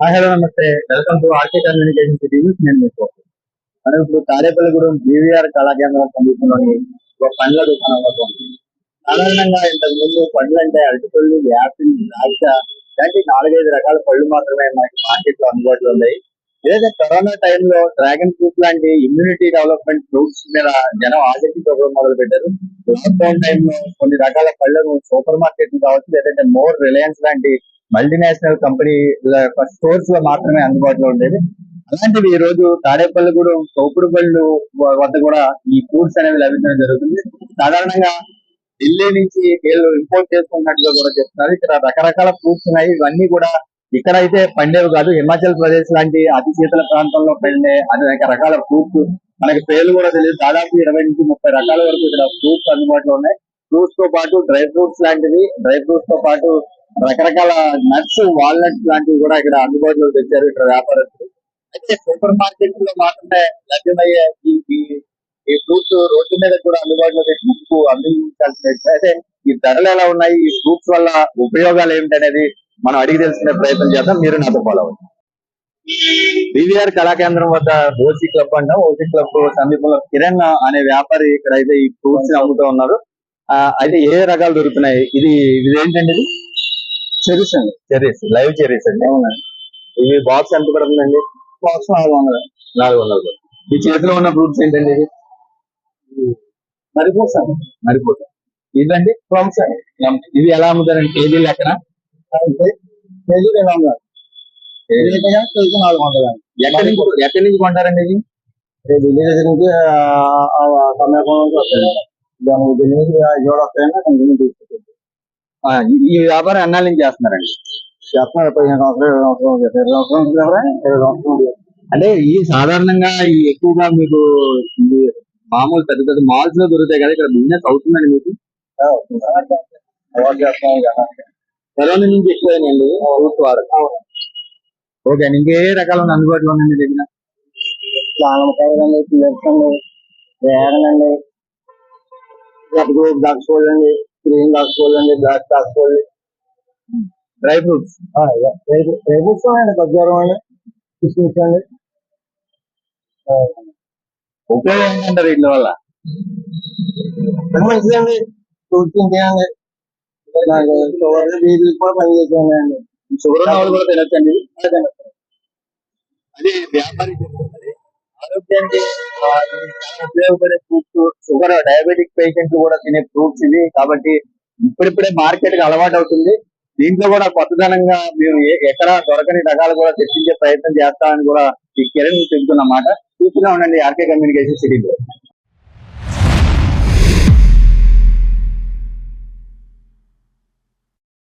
Hi hello namaste. Welcome to RK communication city news. నేను మీకు మనం ఇప్పుడు తాడేపల్లిగూడెం బీవీఆర్ కళాకేంద్రం సమీపంలోని ఒక పండ్ల దుకాణంలో ఉన్నాం. సాధారణంగా ఇంతకు ముందు పండ్లు అంటే అరటిపళ్ళు యాపిల్ ద్రాక్ష ఇలాంటి నాలుగైదు రకాల పళ్ళు మాత్రమే మనకి మార్కెట్లో అందుబాటులో ఉన్నాయి. లేదా కరోనా టైంలో డ్రాగన్ ఫ్రూట్ లాంటి ఇమ్యూనిటీ డెవలప్మెంట్ ఫ్రూట్స్ మీద జనం ఆసక్తి చూపడం మొదలు పెట్టారు లాక్డౌన్ టైంలో కొన్ని రకాల పళ్ళను సూపర్ మార్కెట్ కావచ్చు లేదంటే మోర్ రిలయన్స్ లాంటి మల్టీనేషనల్ కంపెనీ స్టోర్స్లో మాత్రమే అందుబాటులో ఉండేది అలాంటివి ఈ రోజు తాడేపల్లిగూడెం తోపుడు బళ్ళు వద్ద కూడా ఈ ఫ్రూట్స్ అనేవి లభించడం జరుగుతుంది. సాధారణంగా ఢిల్లీ నుంచి వీళ్ళు ఇంపోర్ట్ చేసుకున్నట్టుగా కూడా చెప్తున్నారు. ఇక్కడ రకరకాల ఫ్రూట్స్ ఉన్నాయి. ఇవన్నీ కూడా ఇక్కడ అయితే పండేవి కాదు. హిమాచల్ ప్రదేశ్ లాంటి అతి శీతల ప్రాంతంలో పండే అనేక రకాల ఫ్రూట్స్. మనకి పేర్లు కూడా తెలియదు. దాదాపు ఇరవై నుంచి ముప్పై రకాల వరకు ఇక్కడ ఫ్రూట్స్ అందుబాటులో ఉన్నాయి. ఫ్రూట్స్తో పాటు డ్రై ఫ్రూట్స్ లాంటివి డ్రై ఫ్రూట్స్తో పాటు రకరకాల నట్స్ వాల్నట్స్ లాంటివి కూడా ఇక్కడ అందుబాటులో తెచ్చారు ఇక్కడ వ్యాపారస్తులు. అయితే సూపర్ మార్కెట్లో మాత్రమే లభ్యమయ్యే ఈ ఈ- ఫ్రూట్స్ రోడ్డు మీద కూడా అందుబాటులో తెచ్చినందుకు అందించాల్సిన అయితే ఈ ధరలు ఎలా ఉన్నాయి? ఈ ఫ్రూట్స్ వల్ల ఉపయోగాలు ఏమిటనేది మనం అడిగి తెలుసుకునే ప్రయత్నం చేద్దాం. మీరు నాతో ఫాలో అవ్వండి. బీవీఆర్ కళాకేంద్రం వద్ద ఓసీ క్లబ్ అంటాం. ఓసీ క్లబ్ సమీపంలో కిరణ్ అనే వ్యాపారి ఇక్కడ అయితే ఈ ఫ్రూట్స్ అమ్ముతూ ఉన్నారు. అయితే ఏ రకాలు దొరుకుతున్నాయి? ఇది ఇది ఏంటండి ఇది? చెరీస్ అండి. చెరీస్ లైవ్ చెరీస్ అండి. ఇవి బాక్స్ ఎంత పడుతుందండి? బాక్స్ నాలుగు వందలు. నాలుగు వందలు ఈ చేతిలో ఉన్న ఫ్రూట్స్ ఏంటండి ఇది? మరిపూస. మరిపూస. ఇదండి? ప్లమ్స్ అండి. ఇవి ఎలా అమ్ముతారండి? కేజీ లెక్కన? కేజీ రెండు వందలు కేజీ నాలుగు వందలు ఎక్కడి నుంచి ఎక్కడి నుంచి కొంటారండి ఇది? విలేజ్ నుంచి సమీపం నుంచి వస్తాయి దాని ఢిల్లీ నుంచి జోడ వస్తాయని కొంచెం తీసుకుంటారు ఆ, ఈ- వ్యాపారం ఎన్నాళ్ళ నుంచి చేస్తున్నారండి? చేస్తున్నారు పదిహేను సంవత్సరాలు ఇరవై సంవత్సరాలు ఇరవై సంవత్సరాలు ఇరవై. అంటే ఈ సాధారణంగా ఈ ఎక్కువగా మీకు మామూలు పెద్ద పెద్ద మాల్స్లో దొరుకుతాయి కదా ఇక్కడ బిజినెస్ అవుతుందండి మీకు? అవార్డు చేస్తాం కదా. కరోనా నుంచి ఎక్కువైనండి ఫ్రూట్స్ వాడకం ఓకే అండి ఇంకే రకాల అందుబాటులో ఉందండి మీ దగ్గర దానిమ్మకాయలండి పిల్లర్సండి వేరండి గట్టుకోపు దాచుకోవాలి అండి గ్రీన్ దాచుకోవాలి అండి బ్లాక్ దాచుకోవాలి డ్రై ఫ్రూట్స్ డ్రై ఫ్రూట్స్ అండి ఖర్జూరం అండి కిస్మిస్ అండి ఉపయోగం ఏంటంటారు వీటి వల్ల మంచిదండి ఫ్రూట్స్ ఇంకేనండి షుగర్ బీపీ కూడా పనిచేసేయండి షుగర్ ఉన్న వాళ్ళు కూడా తినచ్చండి. అది వ్యాపారి. ఆరోగ్యానికి ఉపయోగపడే ఫ్రూట్స్ షుగర్ డయాబెటిక్ పేషెంట్లు కూడా తినే ఫ్రూట్స్ ఇవి. కాబట్టి ఇప్పుడిప్పుడే మార్కెట్కి అలవాటు అవుతుంది. దీంట్లో కూడా కొత్తదనంగా మేము ఎక్కడ దొరకని రకాలు కూడా తెప్పించే ప్రయత్నం చేస్తామని కూడా ఈ కిరణ్ చెబుతున్నమాట చూస్తూనే ఉండండి ఆర్కే కమ్యూనికేషన్ సిటీలో.